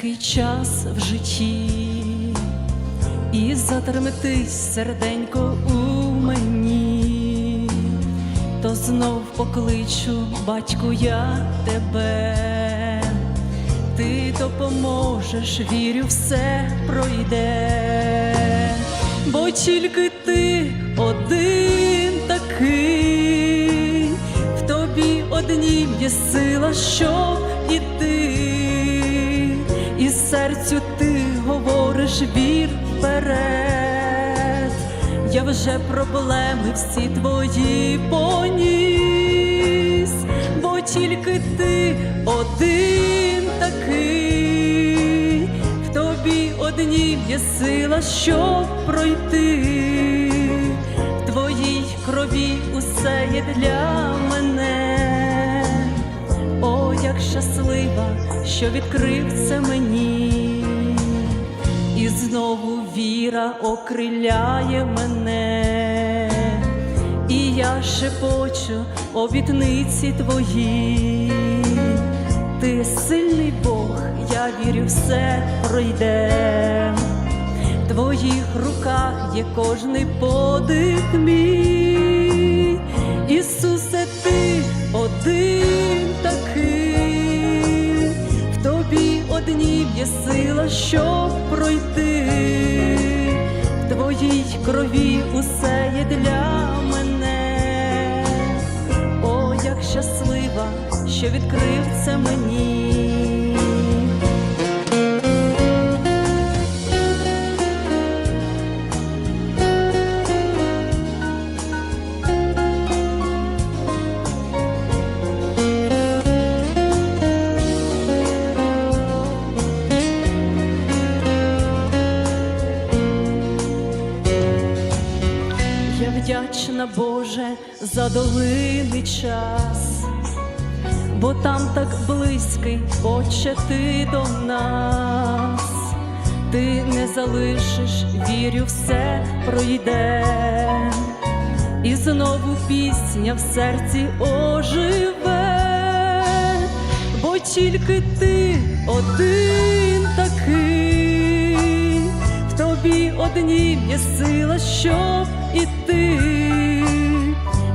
такий час в житті, і затремтись серденько у мені, то знов покличу, батьку, я тебе, ти допоможеш, вірю, все пройде, бо тільки ти один такий, в тобі однім є сила, щоб іти, серцю ти говориш вір вперед. Я вже проблеми всі твої поніс, бо тільки ти один такий, в тобі однім є сила, щоб пройти, в твоїй крові усе є для мене. Що відкрив це мені, і знову віра окриляє мене, і я шепочу обітниці твої, ти сильний Бог, я вірю, все пройде. В твоїх руках є кожний подих мій, Ісусе, ти один є сила, щоб пройти, в твоїй крові усе є для мене. О, як щаслива, що відкрив це мені. Вдячна, Боже, за долинний час, бо там так близький, Отче, ти до нас, ти не залишиш, вірю, все пройде, і знову пісня в серці оживе, бо тільки ти один такий, тобі однім є сила, щоб іти,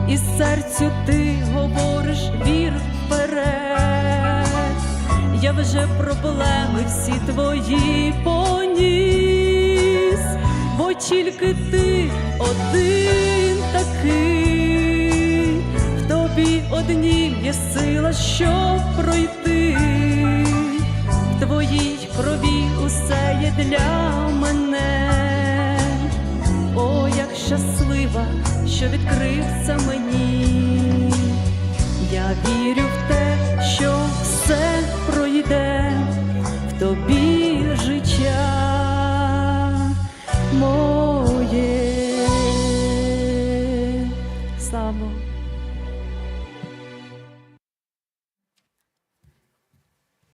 і серцю ти говориш вір вперед. Я вже проблеми всі твої поніс, бо тільки ти один такий, в тобі однім є сила, щоб пройти, в твоїй крові усе є для щаслива, що відкрився мені. Я вірю в те, що все пройде в тобі життя моє. Богу.